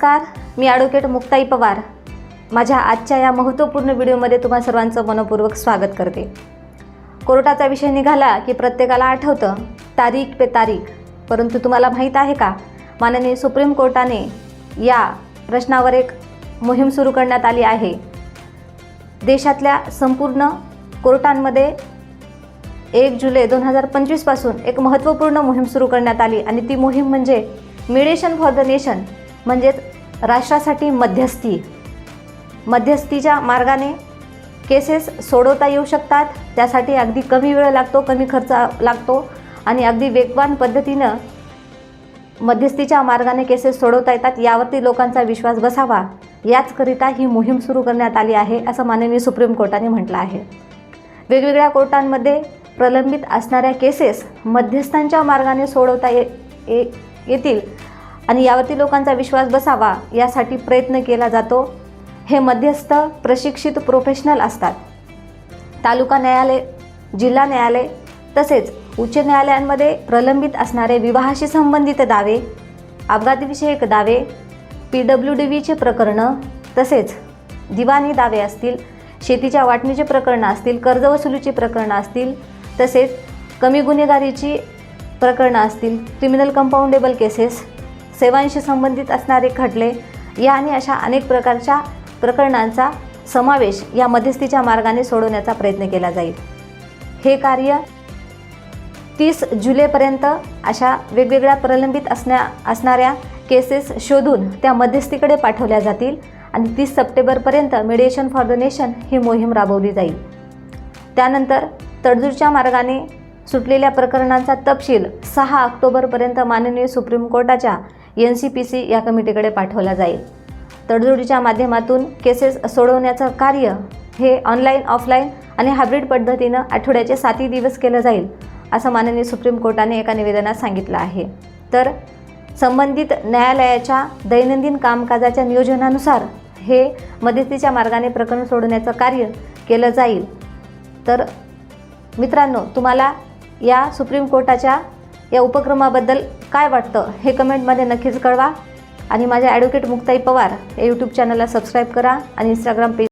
नमस्कार मी ॲडव्होकेट मुक्ताई पवार. माझ्या आजच्या या महत्त्वपूर्ण व्हिडिओमध्ये तुम्हा सर्वांचं मनपूर्वक स्वागत करते. कोर्टाचा विषय निघाला की प्रत्येकाला आठवतं तारीख पे तारीख. परंतु तुम्हाला माहीत आहे का? माननीय सुप्रीम कोर्टाने या प्रश्नावर एक मोहीम सुरू करण्यात आली आहे. देशातल्या संपूर्ण कोर्टांमध्ये एक जुलै दोन हजार पंचवीसपासून एक महत्त्वपूर्ण मोहीम सुरू करण्यात आली आणि ती मोहीम म्हणजे मिडेशन फॉर द नेशन म्हणजेच राष्ट्रासाठी मध्यस्थी. मध्यस्थीच्या मार्गाने केसेस सोडवता येऊ शकतात. त्यासाठी अगदी कमी वेळ लागतो कमी खर्च लागतो आणि अगदी वेगवान पद्धतीनं मध्यस्थीच्या मार्गाने केसेस सोडवता येतात. यावरती लोकांचा विश्वास बसावा. याचकरिता ही मोहीम सुरू करण्यात आली आहे असं माननीय सुप्रीम कोर्टाने म्हटलं आहे. वेगवेगळ्या कोर्टांमध्ये प्रलंबित असणाऱ्या केसेस मध्यस्थांच्या मार्गाने सोडवता ये ये- येतील आणि यावरती लोकांचा विश्वास बसावा यासाठी प्रयत्न केला जातो. हे मध्यस्थ प्रशिक्षित प्रोफेशनल असतात. तालुका न्यायालय जिल्हा न्यायालय तसेच उच्च न्यायालयांमध्ये प्रलंबित असणारे विवाहाशी संबंधित दावे अपघातविषयक दावे पी डब्ल्यू डी व्हीचे प्रकरणं तसेच दिवाणी दावे असतील शेतीच्या वाटणीचे प्रकरणं असतील कर्जवसुलीची प्रकरणं असतील तसेच कमी गुन्हेगारीची प्रकरणं असतील क्रिमिनल कंपाऊंडेबल केसेस सेवांशी संबंधित असणारे खटले या आणि अशा अनेक प्रकारच्या प्रकरणांचा समावेश या मध्यस्थीच्या मार्गाने सोडवण्याचा प्रयत्न केला जाईल. हे कार्य तीस जुलैपर्यंत अशा वेगवेगळ्या प्रलंबित असण्या असणाऱ्या केसेस शोधून त्या मध्यस्थीकडे पाठवल्या जातील आणि तीस सप्टेंबरपर्यंत मिडिएशन फॉर द नेशन ही मोहीम राबवली जाईल. त्यानंतर तडजूडच्या मार्गाने सुटलेल्या प्रकरणांचा तपशील सहा ऑक्टोबरपर्यंत माननीय सुप्रीम कोर्टाच्या एन सी पी सी या कमिटीकडे पाठवला जाईल. तडजोडीच्या माध्यमातून केसेस सोडवण्याचं कार्य हे ऑनलाईन ऑफलाईन आणि हायब्रिड पद्धतीनं आठवड्याचे सातही दिवस केलं जाईल असं माननीय सुप्रीम कोर्टाने एका निवेदनात सांगितलं आहे. तर संबंधित न्यायालयाच्या दैनंदिन कामकाजाच्या नियोजनानुसार हे मध्यस्थीच्या मार्गाने प्रकरण सोडवण्याचं कार्य केलं जाईल. तर मित्रांनो तुम्हाला या सुप्रीम कोर्टाच्या या उपक्रमाबद्दल काय वाटतं हे कमेंटमध्ये नक्कीच कळवा. आणि माझ्या ॲडव्होकेट मुक्ताई पवार या यूट्यूब चॅनलला सबस्क्राईब करा आणि इंस्टाग्राम पेज